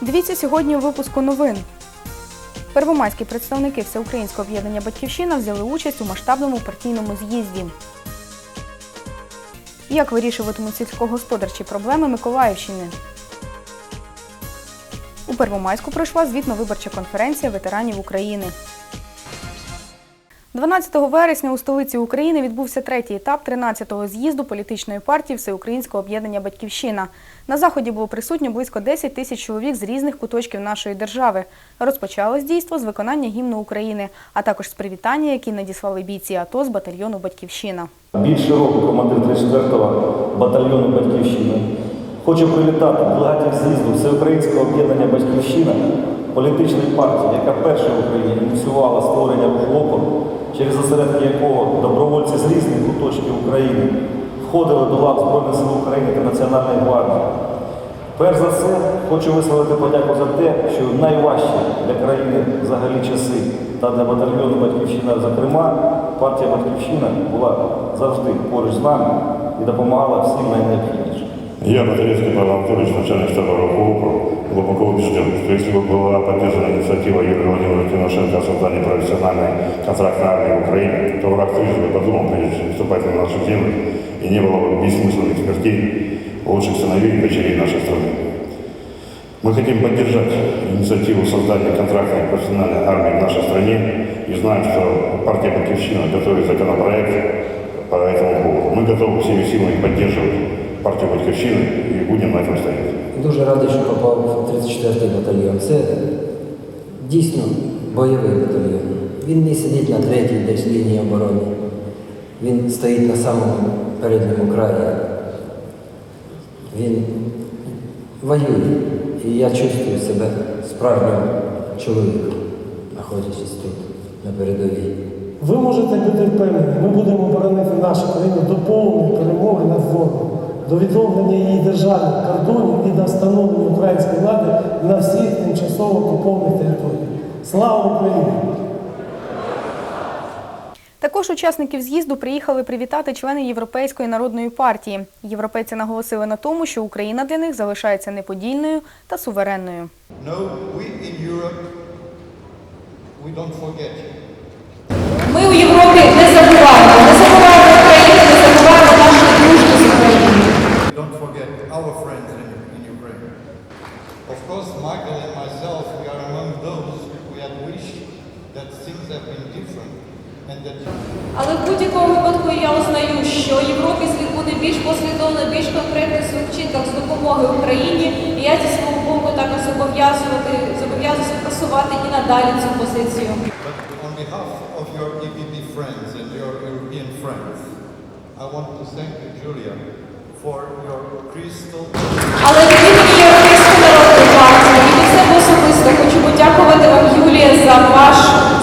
Дивіться сьогодні у випуску новин. Первомайські представники Всеукраїнського об'єднання Батьківщина взяли участь у масштабному партійному з'їзді. Як вирішуватимуть сільськогосподарчі проблеми Миколаївщини? У Первомайську пройшла звітно-виборча конференція ветеранів України. 12 вересня у столиці України відбувся третій етап 13-го з'їзду політичної партії Всеукраїнського об'єднання Батьківщина. На заході було присутньо близько 10 тисяч чоловік з різних куточків нашої держави. Розпочалось дійство з виконання гімну України, а також з привітання, які надіслали бійці АТО з батальйону Батьківщина. Більше року командир 34-го батальйону Батьківщина. Хочу привітати делегатів з'їзду Всеукраїнського об'єднання Батьківщина, політичної партії, яка перша в Україні ініціювала створення блоку, через осередки якого добровольці з різних куточків України входили до лав Збройних сил України та Національної гвардії. Перш за все, хочу висловити подяку за те, що найважчі для країни взагалі часи та для батальйону Батьківщина, зокрема, партія Батьківщина була завжди поруч з нами і допомагала всім найнеобхіднішим. Я, Батаревский Павел Анатольевич, начальник штаба РОКУ, глубоко убежден, что если бы была поддержана инициатива Юрия Владимировича Тимошенко о создании профессиональной контрактной армии в Украине, то враг трижды бы подумал, прежде чем вступать на нашу землю, и не было бы бессмысленных смертей лучших сыновей и дочерей нашей страны. Мы хотим поддержать инициативу создания контрактной профессиональной армии в нашей стране и знаем, что партия Батьковщина готовит законопроект по этому поводу. Мы готовы всеми силами поддерживать партию Батьковщины и будем на этом стоять. Дуже радий, що попав в 34-й батальйон. Це дійсно бойовий батальйон. Він не сидить на третій десь лінії оборони. Він стоїть на самому передньому краї. Він воює. І я чувствую себе справжнім чоловіком, знаходячись тут, на передовій. Ви можете бути впевнені, ми будемо боронити нашу країну до повної перемоги над ворогом, до відновлення її державних кордонів і до встановлення української влади на всіх тимчасово окупованих територіях. Слава Україні! Також учасників з'їзду приїхали привітати члени Європейської народної партії. Європейці наголосили на тому, що Україна для них залишається неподільною та суверенною. No, we in Europe, we don't forget you. Ми у Європі не забуваємо, не забуваємо Україну, не забуваємо нашу дружбу з Україною. We don't forget our friends in, in Ukraine. Of course, Michael and myself, we are among those who had wished that things have been different and that Але в будь-якому випадку я узнаю, що Європі слід бути більш послідовно, більш конкретним в своїх вчинках з допомоги Україні. І я зі свого боку також зобов'язувати, зобов'язуюся просувати і надалі цю позицію. But on behalf of your EPP friends and your European friends, I want to thank you, Julia, Але від імені Європейської народної партії від себе особисто хочу подякувати вам, Юлія, за ваш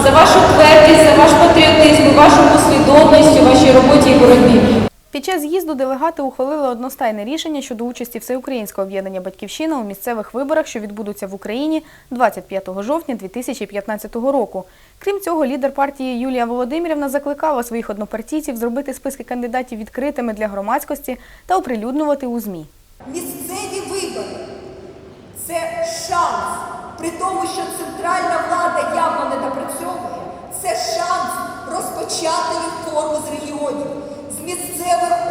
за вашу твердість, за ваш патріотизм, вашу послідовність у вашій роботі і боротьбі. Під час з'їзду делегати ухвалили одностайне рішення щодо участі Всеукраїнського об'єднання Батьківщина у місцевих виборах, що відбудуться в Україні 25 жовтня 2015 року. Крім цього, лідер партії Юлія Володимирівна закликала своїх однопартійців зробити списки кандидатів відкритими для громадськості та оприлюднювати у ЗМІ. Місцеві вибори це шанс, при тому, що центральна влада явно не допрацьовує, це шанс розпочати реформу з регіонів, з місцевих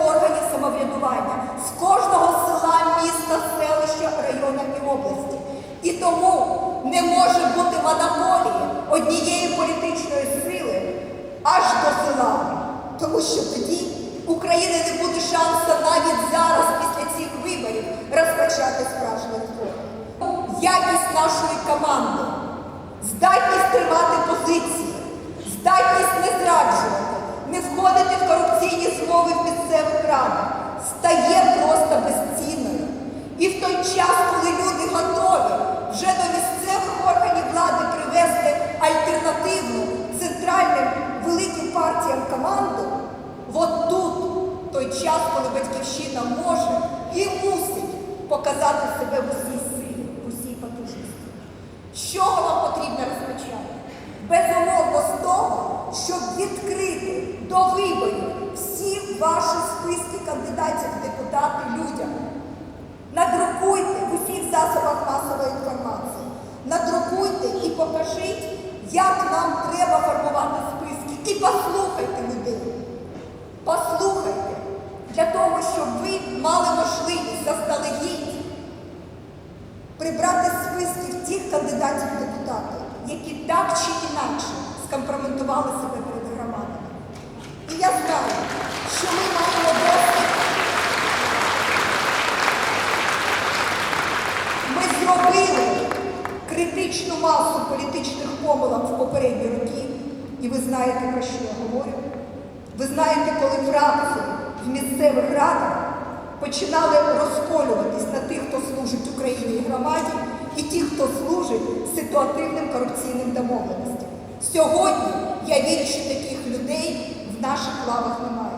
органів самоврядування, з кожного села, міста, селища, району і області. І тому не може бути монополії однієї політичної сили аж до села. Тому що тоді України не буде шансу навіть зараз, після цих виборів, розпочати справжню реформу. Якість нашої команди, здатність тримати позиції, здатність не зраджувати, не входити в корупційні змови в місцевих стає просто безцінною. І в той час, коли люди готові вже до місцевих органів влади привести альтернативну центральним великим партіям команду, от тут той час, коли батьківщина може і мусить показати себе в усій силі, в усій потужності. Чого нам потрібно розпочати? Безумовно з того, щоб відкрити до виборів всі ваші списки кандидатів депутати людям. Надрукуйте в усіх засобах масової інформації. надрукуйте і покажіть, як нам треба формувати списки. І послухайте людей. Послухайте, для того, щоб ви мали можливість заздалегідь прибрати з списків тих кандидатів в депутати, які так чи інакше скомпрометували себе перед громадами. І я знаю, що ми маємо досвід. Ми зробили критичну масу політичних помилок в попередні роки, і ви знаєте, про що я говорю. Ви знаєте, коли фракції в місцевих радах починали розколюватись на тих, хто служить Україні і громаді, і ті, хто служить ситуативним корупційним домовленостям. Сьогодні я вірю, що таких людей в наших лавах немає.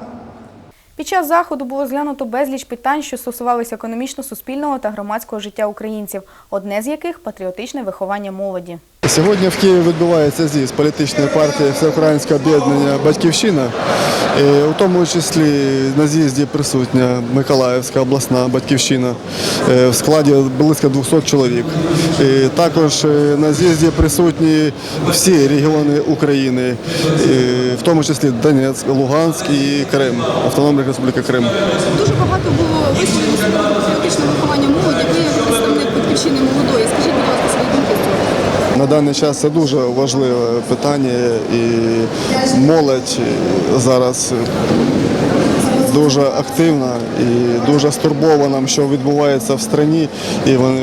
Під час заходу було зглянуто безліч питань, що стосувалися економічно-суспільного та громадського життя українців, одне з яких патріотичне виховання молоді. Сьогодні в Києві відбувається з'їзд політичної партії Всеукраїнське об'єднання Батьківщина. І у тому числі на з'їзді присутня Миколаївська обласна батьківщина е, в складі близько 200 чоловік. І також е, на з'їзді присутні всі регіони України, в тому числі Донецьк, Луганськ і Крим, Автономна Республіка Крим. Дуже багато було висловлено патріотичного виховання молоді. Ви представник батьківщини молодої. На даний час це дуже важливе питання, і молодь зараз дуже активна і дуже стурбована, що відбувається в країні, і вони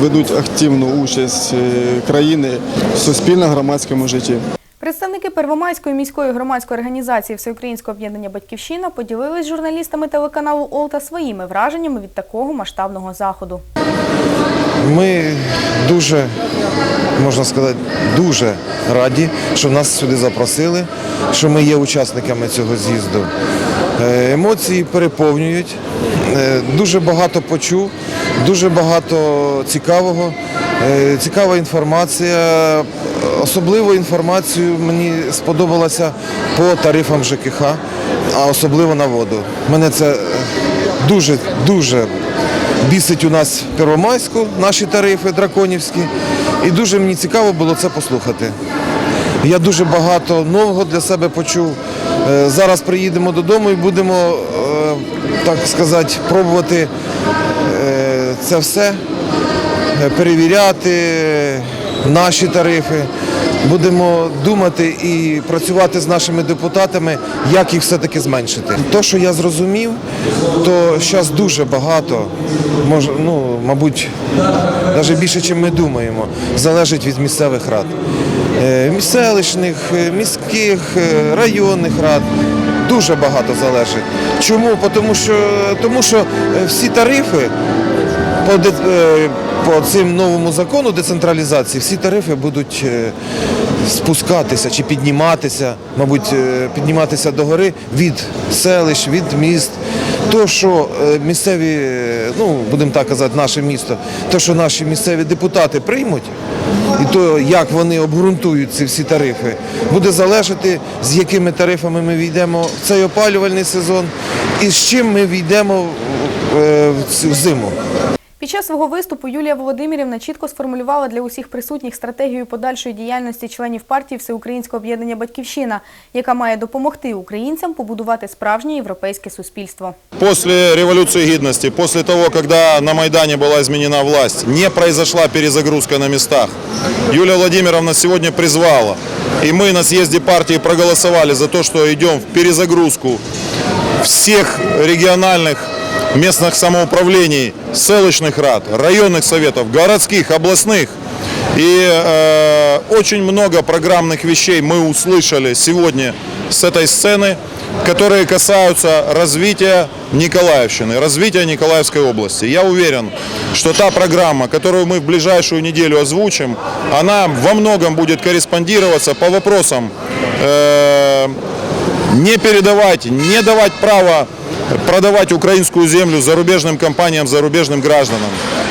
ведуть активну участь е, країни в суспільно-громадському житті. Представники Первомайської міської громадської організації Всеукраїнського об'єднання Батьківщина поділились з журналістами телеканалу Олта своїми враженнями від такого масштабного заходу. Ми дуже, можна сказати, дуже раді, що нас сюди запросили, що ми є учасниками цього з'їзду. Е, Емоції переповнюють, Е, дуже багато почув, дуже багато цікавого, Е, цікава інформація. Особливо інформацію мені сподобалася по тарифам ЖКХ, а особливо на воду. Мене це дуже дуже бісить у нас Первомайську наші тарифи драконівські. І дуже мені цікаво було це послухати. Я дуже багато нового для себе почув. Е, Зараз приїдемо додому і будемо, е, так сказати, пробувати е, це все перевіряти, наші тарифи. Будемо думати і працювати з нашими депутатами, як їх все-таки зменшити. То, що я зрозумів, то зараз дуже багато, може, ну, мабуть, навіть більше, ніж ми думаємо, залежить від місцевих рад. Е, Міс- Селищних, е, міських, е, районних рад. Дуже багато залежить. Чому? Тому що, тому що всі тарифи по, е, по цим новому закону децентралізації всі тарифи будуть е, спускатися чи підніматися, мабуть, е, підніматися догори від селищ, від міст. То, що місцеві, ну будемо так казати, наше місто, то, що наші місцеві депутати приймуть, і то, як вони обґрунтують ці всі тарифи, буде залежати, з якими тарифами ми війдемо в цей опалювальний сезон і з чим ми війдемо в цю зиму. Під час свого виступу Юлія Володимирівна чітко сформулювала для усіх присутніх стратегію подальшої діяльності членів партії Всеукраїнського об'єднання Батьківщина, яка має допомогти українцям побудувати справжнє європейське суспільство. После революции гидности, после того, когда на Майдане была изменена власть, не произошла перезагрузка на местах. Юлия Владимировна сегодня призвала, и мы на съезде партии проголосовали за то, что идем в перезагрузку всех региональных Местных самоуправлений, селищных рад, районных советов, городских, областных. И э, очень много программных вещей мы услышали сегодня с этой сцены, которые касаются развития Николаевщины, развития Николаевской области. Я уверен, что та программа, которую мы в ближайшую неделю озвучим, она во многом будет корреспондироваться по вопросам э, не передавать, не давать право продавать украинскую землю зарубежным компаниям, зарубежным гражданам,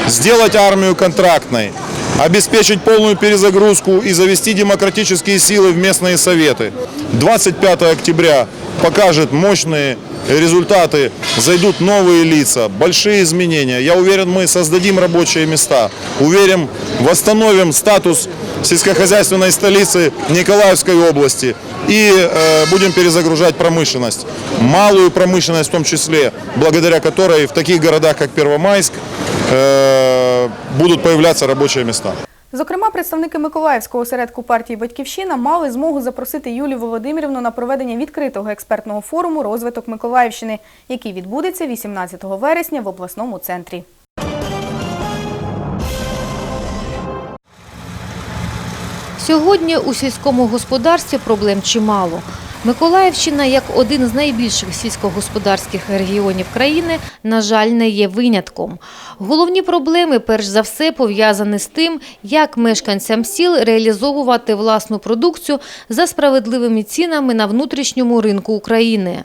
сделать армию контрактной, обеспечить полную перезагрузку и завести демократические силы в местные советы. 25 октября покажет мощные результаты, зайдут новые лица, большие изменения. Я уверен, мы создадим рабочие места. Уверен, восстановим статус сельскохозяйственной столицы Николаевской области и э, будем перезагружать промышленность. Малую промышленность в том числе, благодаря которой в таких городах, как Первомайск, э, будут появляться рабочие места. Зокрема, представники Миколаївського осередку партії Батьківщина мали змогу запросити Юлію Володимирівну на проведення відкритого експертного форуму Розвиток Миколаївщини, який відбудеться 18 вересня в обласному центрі. Сьогодні у сільському господарстві проблем чимало. Миколаївщина, як один з найбільших сільськогосподарських регіонів країни, на жаль, не є винятком. Головні проблеми, перш за все, пов'язані з тим, як мешканцям сіл реалізовувати власну продукцію за справедливими цінами на внутрішньому ринку України.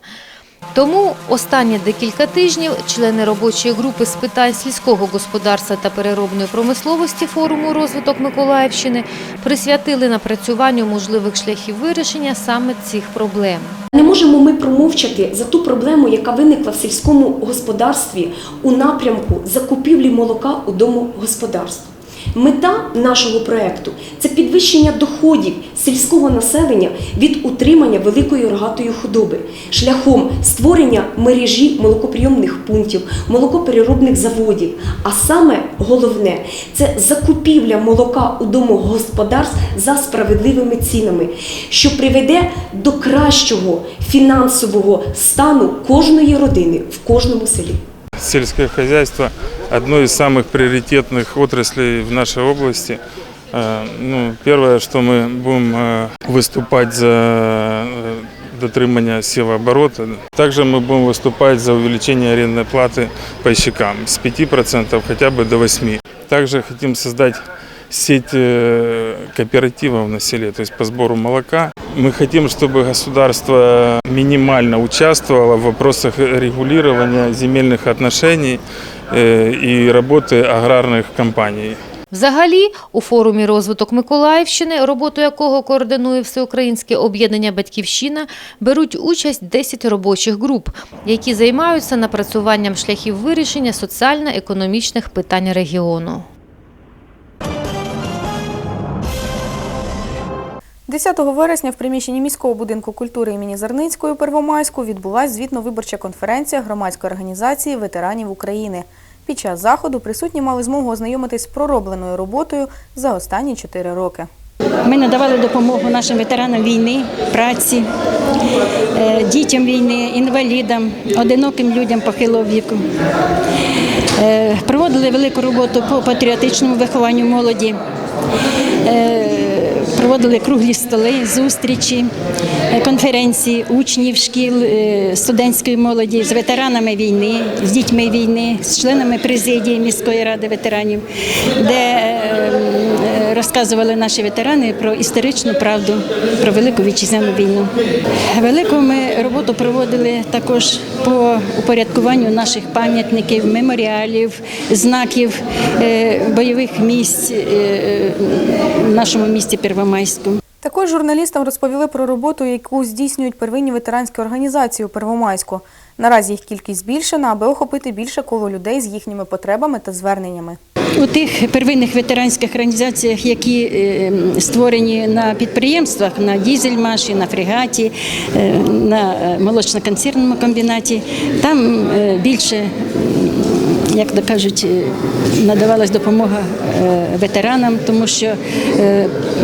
Тому останні декілька тижнів члени робочої групи з питань сільського господарства та переробної промисловості форуму розвиток Миколаївщини присвятили напрацюванню можливих шляхів вирішення саме цих проблем. Не можемо ми промовчати за ту проблему, яка виникла в сільському господарстві у напрямку закупівлі молока у домогосподарств. Мета нашого проекту це підвищення доходів сільського населення від утримання великої рогатої худоби шляхом створення мережі молокоприйомних пунктів, молокопереробних заводів. А саме головне це закупівля молока у домогосподарств за справедливими цінами, що приведе до кращого фінансового стану кожної родини в кожному селі. Сельское хозяйство – одно из самых приоритетных отраслей в нашей области. Э, Ну, первое, что мы будем э, выступать за э, дотримання севооборота. Также мы будем выступать за увеличение арендной платы пайщикам с 5% хотя бы до 8%. Также хотим создать сеть э, кооперативов на селе, то есть по сбору молока. Мы хотим, чтобы государство минимально участвовало в вопросах регулирования земельных отношений э, и работы аграрных компаний. Взагалі, у форумі розвиток Миколаївщини, роботу якого координує Всеукраїнське об'єднання Батьківщина, беруть участь 10 робочих груп, які займаються напрацюванням шляхів вирішення соціально-економічних питань регіону. 10 вересня в приміщенні міського будинку культури імені Зарницької у Первомайську відбулася звітно-виборча конференція громадської організації ветеранів України. Під час заходу присутні мали змогу ознайомитись з проробленою роботою за останні 4 роки. Ми надавали допомогу нашим ветеранам війни, праці, е, дітям війни, інвалідам, одиноким людям похилого віку. Е, Проводили велику роботу по патріотичному вихованню молоді. Проводили круглі столи, зустрічі, е, конференції учнів шкіл, е, студентської молоді з ветеранами війни, з дітьми війни, з членами президії міської ради ветеранів, де е, е, розказували наші ветерани про історичну правду, про велику вітчизняну війну. Велику ми роботу проводили також по упорядкуванню наших пам'ятників, меморіалів, знаків е, бойових місць е, в нашому місті Первомайську. Також журналістам розповіли про роботу, яку здійснюють первинні ветеранські організації у Первомайську. Наразі їх кількість збільшена, аби охопити більше коло людей з їхніми потребами та зверненнями. У тих первинних ветеранських організаціях, які е, створені на підприємствах, на дізельмаші, на фрегаті, е, на е, молочно-консервному комбінаті, там більше, як то кажуть, надавалась допомога ветеранам, тому що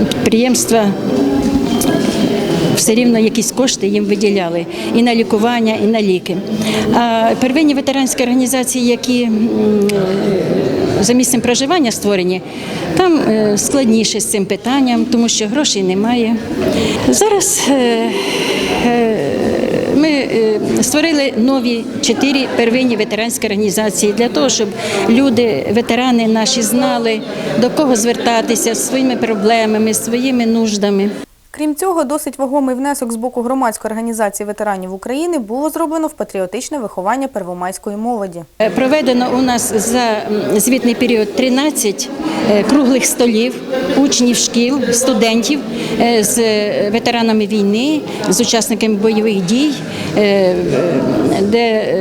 підприємства все рівно якісь кошти їм виділяли і на лікування, і на ліки. А первинні ветеранські організації, які за місцем проживання створені, там е, складніше з цим питанням, тому що грошей немає. Зараз е, е, ми створили нові чотири первинні ветеранські організації для того, щоб люди, ветерани наші, знали до кого звертатися своїми проблемами, своїми нуждами. Крім цього, досить вагомий внесок з боку громадської організації ветеранів України було зроблено в патріотичне виховання первомайської молоді. Е, Проведено у нас за звітний період 13 е, круглих столів учнів шкіл, студентів е, з ветеранами війни, з учасниками бойових дій, де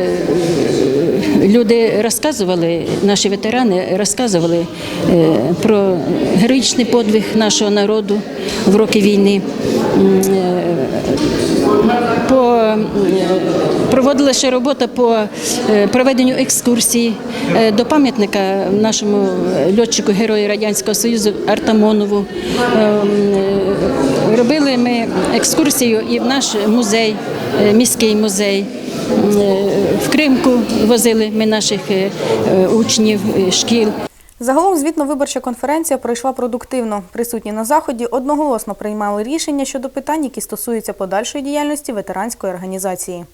люди розказували, наші ветерани розказували е, про героїчний подвиг нашого народу в роки війни. Е, По, е, проводила ще робота по е, проведенню екскурсій е, до пам'ятника нашому льотчику Герою Радянського Союзу Артамонову. Е, м, е, Робили ми екскурсію і в наш музей, е, міський музей. Е, В Кримку возили ми наших е, е, учнів е, шкіл. Загалом звітно-виборча конференція пройшла продуктивно. Присутні на заході одноголосно приймали рішення щодо питань, які стосуються подальшої діяльності ветеранської організації.